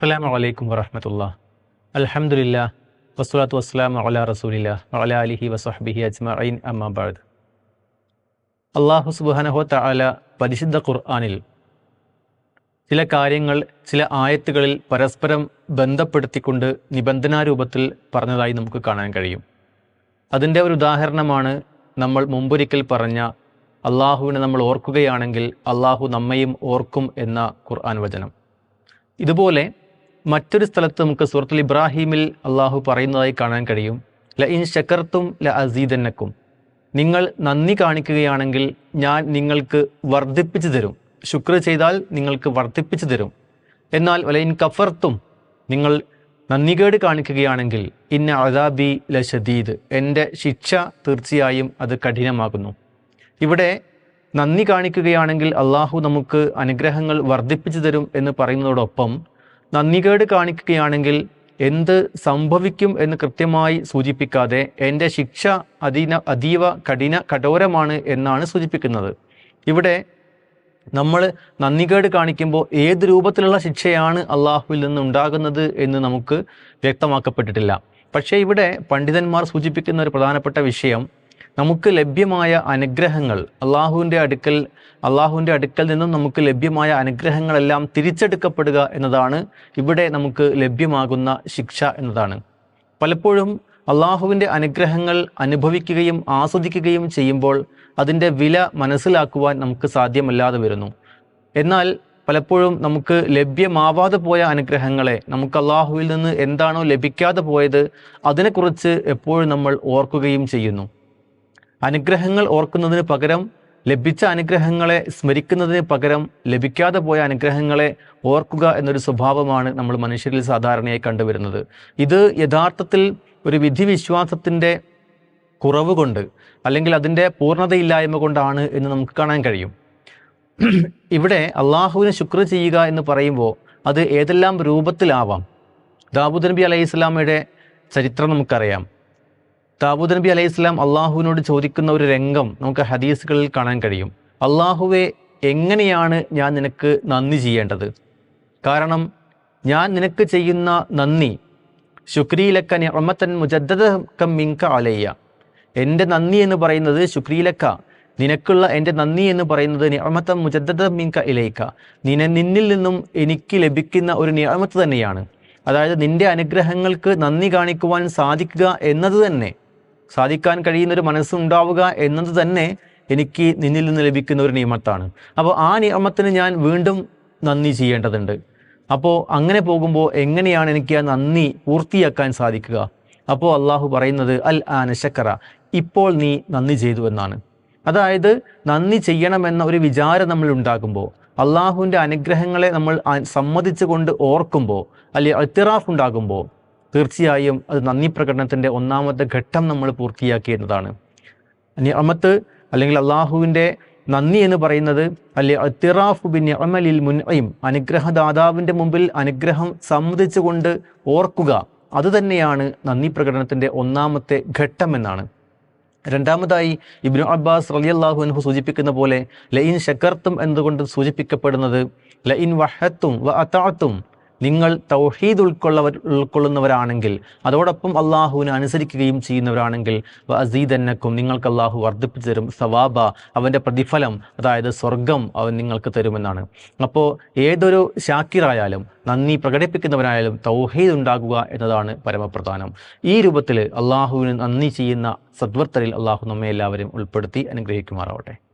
അസ്സലാമു അലൈക്കും വറഹമത്തുള്ള അൽഹംദുലില്ലാ വസ്സലാത്തു വസ്സലാം അല റസൂലില്ല അല അലിഹി വസഹബിഹി അജ്മഈൻ അമ്മാബാദ് അള്ളാഹു സുബ്ഹാനഹു തല പരിശുദ്ധ ഖുർആനിൽ ചില കാര്യങ്ങൾ ചില ആയത്തുകളിൽ പരസ്പരം ബന്ധപ്പെടുത്തിക്കൊണ്ട് നിബന്ധനാരൂപത്തിൽ പറഞ്ഞതായി നമുക്ക് കാണാൻ കഴിയും. അതിന്റെ ഒരു ഉദാഹരണമാണ് നമ്മൾ മുമ്പൊരിക്കൽ പറഞ്ഞ അള്ളാഹുവിനെ നമ്മൾ ഓർക്കുകയാണെങ്കിൽ അള്ളാഹു നമ്മയും ഓർക്കും എന്ന ഖുർആൻ വചനം. ഇതുപോലെ മറ്റൊരു സ്ഥലത്ത് നമുക്ക് സൂറത്തുൽ ഇബ്രാഹിമിൽ അള്ളാഹു പറയുന്നതായി കാണാൻ കഴിയും. ല ഇൻ ശക്കർത്തും ല അസീദന്നക്കും. നിങ്ങൾ നന്ദി കാണിക്കുകയാണെങ്കിൽ ഞാൻ നിങ്ങൾക്ക് വർദ്ധിപ്പിച്ചു തരും. ശുക്ർ ചെയ്താൽ നിങ്ങൾക്ക് വർദ്ധിപ്പിച്ചു തരും. എന്നാൽ വല ഇൻ കഫർത്തും നിങ്ങൾ നന്ദികേട് കാണിക്കുകയാണെങ്കിൽ ഇന്ന അദാബി ല ഷദീദ് എന്റെ ശിക്ഷ തീർച്ചയായും അത് കഠിനമാകുന്നു. ഇവിടെ നന്ദി കാണിക്കുകയാണെങ്കിൽ അള്ളാഹു നമുക്ക് അനുഗ്രഹങ്ങൾ വർദ്ധിപ്പിച്ചു തരും എന്ന് പറയുന്നതോടൊപ്പം നന്ദികേട് കാണിക്കുകയാണെങ്കിൽ എന്ത് സംഭവിക്കും എന്ന് കൃത്യമായി സൂചിപ്പിക്കാതെ എന്റെ ശിക്ഷ അതീന അതീവ കഠിന കഠോരമാണ് എന്നാണ് സൂചിപ്പിക്കുന്നത്. ഇവിടെ നമ്മൾ നന്ദികേട് കാണിക്കുമ്പോൾ ഏത് രൂപത്തിലുള്ള ശിക്ഷയാണ് അള്ളാഹുവിൽ നിന്ന് ഉണ്ടാകുന്നത് എന്ന് നമുക്ക് വ്യക്തമാക്കപ്പെട്ടിട്ടില്ല. പക്ഷേ ഇവിടെ പണ്ഡിതന്മാർ സൂചിപ്പിക്കുന്ന ഒരു പ്രധാനപ്പെട്ട വിഷയം നമുക്ക് ലഭ്യമായ അനുഗ്രഹങ്ങൾ അള്ളാഹുവിന്റെ അടുക്കൽ അള്ളാഹുവിന്റെ അടുക്കൽ നിന്നും നമുക്ക് ലഭ്യമായ അനുഗ്രഹങ്ങളെല്ലാം തിരിച്ചെടുക്കപ്പെടുക എന്നതാണ് ഇവിടെ നമുക്ക് ലഭ്യമാകുന്ന ശിക്ഷ എന്നതാണ്. പലപ്പോഴും അള്ളാഹുവിന്റെ അനുഗ്രഹങ്ങൾ അനുഭവിക്കുകയും ആസ്വദിക്കുകയും ചെയ്യുമ്പോൾ അതിന്റെ വില മനസ്സിലാക്കുവാൻ നമുക്ക് സാധ്യമല്ലാതെ വരുന്നു. എന്നാൽ പലപ്പോഴും നമുക്ക് ലഭ്യമാവാതെ പോയ അനുഗ്രഹങ്ങളെ നമുക്ക് അള്ളാഹുവിൽ നിന്ന് എന്താണോ ലഭിക്കാതെ പോയത് അതിനെക്കുറിച്ച് എപ്പോഴും നമ്മൾ ഓർക്കുകയും ചെയ്യുന്നു. അനുഗ്രഹങ്ങൾ ഓർക്കുന്നതിന് പകരം ലഭിച്ച അനുഗ്രഹങ്ങളെ സ്മരിക്കുന്നതിന് പകരം ലഭിക്കാതെ പോയ അനുഗ്രഹങ്ങളെ ഓർക്കുക എന്നൊരു സ്വഭാവമാണ് നമ്മൾ മനുഷ്യരിൽ സാധാരണയായി കണ്ടുവരുന്നത്. ഇത് യഥാർത്ഥത്തിൽ ഒരു വിധിവിശ്വാസത്തിന്റെ കുറവ് കൊണ്ട് അല്ലെങ്കിൽ അതിന്റെ പൂർണതയില്ലായ്മ കൊണ്ടാണ് എന്ന് നമുക്ക് കാണാൻ കഴിയും. ഇവിടെ അള്ളാഹുവിനെ ശുക്ർ ചെയ്യുക എന്ന് പറയുമ്പോൾ അത് ഏതെല്ലാം രൂപത്തിലാവാം? ദാവൂദ് നബി അലൈഹി ഇസ്ലാമയുടെ ചരിത്രം നമുക്കറിയാം. ദാവൂദ് നബി അലൈഹി സ്വലാം അള്ളാഹുവിനോട് ചോദിക്കുന്ന ഒരു രംഗം നമുക്ക് ഹദീസുകളിൽ കാണാൻ കഴിയും. അള്ളാഹുവെ എങ്ങനെയാണ് ഞാൻ നിനക്ക് നന്ദി ചെയ്യേണ്ടത്? കാരണം ഞാൻ നിനക്ക് ചെയ്യുന്ന നന്ദി ശുക്രീലക്ക നിഅമത്തൻ മുജദ്ദദ മിങ്ക അലയ്യ. എന്റെ നന്ദി എന്ന് പറയുന്നത് ശുക്രീലക്ക നിനക്കുള്ള എന്റെ നന്ദി എന്ന് പറയുന്നത് നിഅമത്തൻ മുജദ്ദദ മിങ്ക ഇലയിക്ക. നിന നിന്നിൽ നിന്നും എനിക്ക് ലഭിക്കുന്ന ഒരു നിയമത്ത് തന്നെയാണ്. അതായത് നിന്റെ അനുഗ്രഹങ്ങൾക്ക് നന്ദി കാണിക്കുവാൻ സാധിക്കുക എന്നത് തന്നെ. സാധിക്കാൻ കഴിയുന്ന ഒരു മനസ്സുണ്ടാവുക എന്നത് തന്നെ എനിക്ക് നിന്നിൽ നിന്ന് ലഭിക്കുന്ന ഒരു നിയമത്താണ്. അപ്പോൾ ആ നിയമത്തിന് ഞാൻ വീണ്ടും നന്ദി ചെയ്യേണ്ടതുണ്ട്. അപ്പോൾ അങ്ങനെ പോകുമ്പോൾ എങ്ങനെയാണ് എനിക്ക് ആ നന്ദി പൂർത്തിയാക്കാൻ സാധിക്കുക? അപ്പോൾ അള്ളാഹു പറയുന്നത് അൽ ആന ശക്കറ ഇപ്പോൾ നീ നന്ദി ചെയ്തു എന്നാണ്. അതായത് നന്ദി ചെയ്യണമെന്ന ഒരു വിചാരം നമ്മൾ ഉണ്ടാകുമ്പോൾ അള്ളാഹുവിന്റെ അനുഗ്രഹങ്ങളെ നമ്മൾ സമ്മതിച്ചുകൊണ്ട് ഓർക്കുമ്പോൾ അല്ലെ അത്തിറാഫ് ഉണ്ടാകുമ്പോൾ തീർച്ചയായും അത് നന്ദി പ്രകടനത്തിന്റെ ഒന്നാമത്തെ ഘട്ടം നമ്മൾ പൂർത്തിയാക്കി എന്നതാണ് നിയമത്ത് അല്ലെങ്കിൽ അള്ളാഹുവിന്റെ നന്ദി എന്ന് പറയുന്നത് അല്ലെ അത്തിറാഫു ബിൻ അമലിൽ മുൻഅയും അനുഗ്രഹദാതാവിന്റെ മുമ്പിൽ അനുഗ്രഹം സമ്മതിച്ചുകൊണ്ട് ഓർക്കുക. അതുതന്നെയാണ് നന്ദി പ്രകടനത്തിന്റെ ഒന്നാമത്തെ ഘട്ടം എന്നാണ്. രണ്ടാമതായി ഇബ്നു അബ്ബാസ് റലിയല്ലാഹു അൻഹു സൂചിപ്പിക്കുന്ന പോലെ ലയിൻ ഷക്കർത്തും എന്നതുകൊണ്ട് സൂചിപ്പിക്കപ്പെടുന്നത്? ലൈൻ വഹത്തും വ അത്താത്തും നിങ്ങൾ തൗഹീദ് ഉൾക്കൊള്ളവർ ഉൾക്കൊള്ളുന്നവരാണെങ്കിൽ അതോടൊപ്പം അള്ളാഹുവിനെ അനുസരിക്കുകയും ചെയ്യുന്നവരാണെങ്കിൽ അസീദന്നക്കും നിങ്ങൾക്ക് അള്ളാഹു വർദ്ധിപ്പിച്ചു തരും സവാബ അവന്റെ പ്രതിഫലം അതായത് സ്വർഗം അവൻ നിങ്ങൾക്ക് തരുമെന്നാണ്. അപ്പോൾ ഏതൊരു ഷാക്കിറായാലും നന്ദി പ്രകടിപ്പിക്കുന്നവരായാലും തൗഹീദ് ഉണ്ടാകുക എന്നതാണ് പരമപ്രധാനം. ഈ രൂപത്തിൽ അള്ളാഹുവിന് നന്ദി ചെയ്യുന്ന സദ്വർത്തരിൽ അള്ളാഹു നമ്മെ എല്ലാവരും ഉൾപ്പെടുത്തി അനുഗ്രഹിക്കുമാറാവട്ടെ.